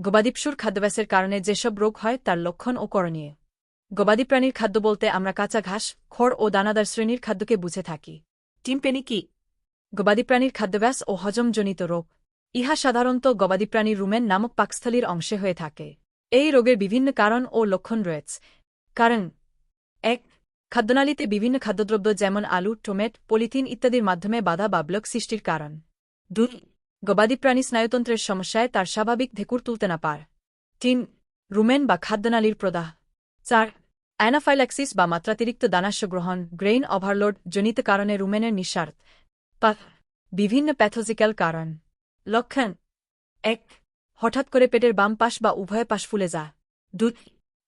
গবাদিপশুর খাদ্যাভ্যাসের কারণে যেসব রোগ হয় তার লক্ষণ ও করণীয়। গবাদি প্রাণীর খাদ্য বলতে আমরা কাঁচা ঘাস খড় ও দানাদার শ্রেণির খাদ্যকে বুঝে থাকি। টিম্পেনি কি? গবাদি প্রাণীর খাদ্যাভ্যাস ও হজমজনিত রোগ। ইহা সাধারণত গবাদি প্রাণীর রুমেন নামক পাকস্থলীর অংশে হয়ে থাকে। এই রোগের বিভিন্ন কারণ ও লক্ষণ রয়েছে। কারণ এক খাদ্যনালীতে বিভিন্ন খাদ্যদ্রব্য যেমন আলু টমেট পলিথিন ইত্যাদির মাধ্যমে বাধা বা ব্লক সৃষ্টির কারণ। দুই গবাদি প্রাণী স্নায়ুতন্ত্রের সমস্যায় তার স্বাভাবিক ধেকুর তুলতে না পার। তিন, রুমেন বা খাদ্যনালীর প্রদাহ। চার অ্যানাফাইল্যাক্সিস বা মাত্রাতিরিক্ত দানাস্য গ্রহণ, গ্রেইন ওভারলোড জনিত কারণে রুমেনের নিঃস্বার্থ। বিভিন্ন প্যাথোজিক্যাল কারণ। লক্ষণ। এক, হঠাৎ করে পেটের বাম পাশ বা উভয় পাশ ফুলে যা দুই,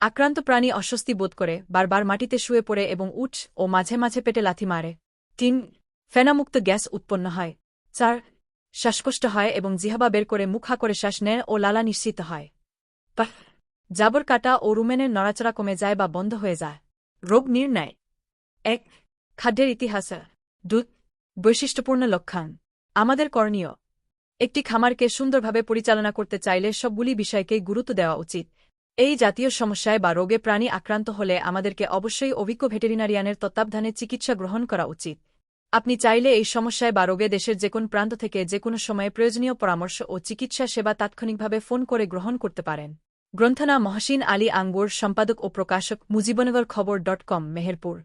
আক্রান্ত প্রাণী অস্বস্তি বোধ করে, বারবার মাটিতে শুয়ে পড়ে এবং উঠ ও মাঝে মাঝে পেটে লাথি মারে। তিন, ফেনামুক্ত গ্যাস উৎপন্ন হয়। চার শ্বাসকষ্ট হয় এবং জিহাবা বের করে মুখা করে শ্বাস নেয় ও লালা নিশ্চিত হয়। জাবর কাটা ও রুমেনের নড়াচড়া কমে যায় বা বন্ধ হয়ে যায়। রোগ নির্ণয়। এক, খাদ্যের ইতিহাস। দুধ বৈশিষ্ট্যপূর্ণ লক্ষণ। আমাদের করণীয়। একটি খামারকে সুন্দরভাবে পরিচালনা করতে চাইলে সবগুলি বিষয়কেই গুরুত্ব দেওয়া উচিত। এই জাতীয় সমস্যায় বা রোগে প্রাণী আক্রান্ত হলে আমাদেরকে অবশ্যই অভিজ্ঞ ভেটেরিনারিয়ানের তত্ত্বাবধানে চিকিৎসা গ্রহণ করা উচিত। আপনি চাইলে এই সমস্যায় বা রোগে দেশের যে কোনো প্রান্ত থেকে যে কোনো সময়ে প্রয়োজনীয় পরামর্শ ও চিকিৎসা সেবা তাৎক্ষণিকভাবে ফোন করে গ্রহণ করতে পারেন। গ্রন্থনা মহসিন আলী আঙ্গুর, সম্পাদক ও প্রকাশক মুজিবনগর খবর ডট কম, মেহেরপুর।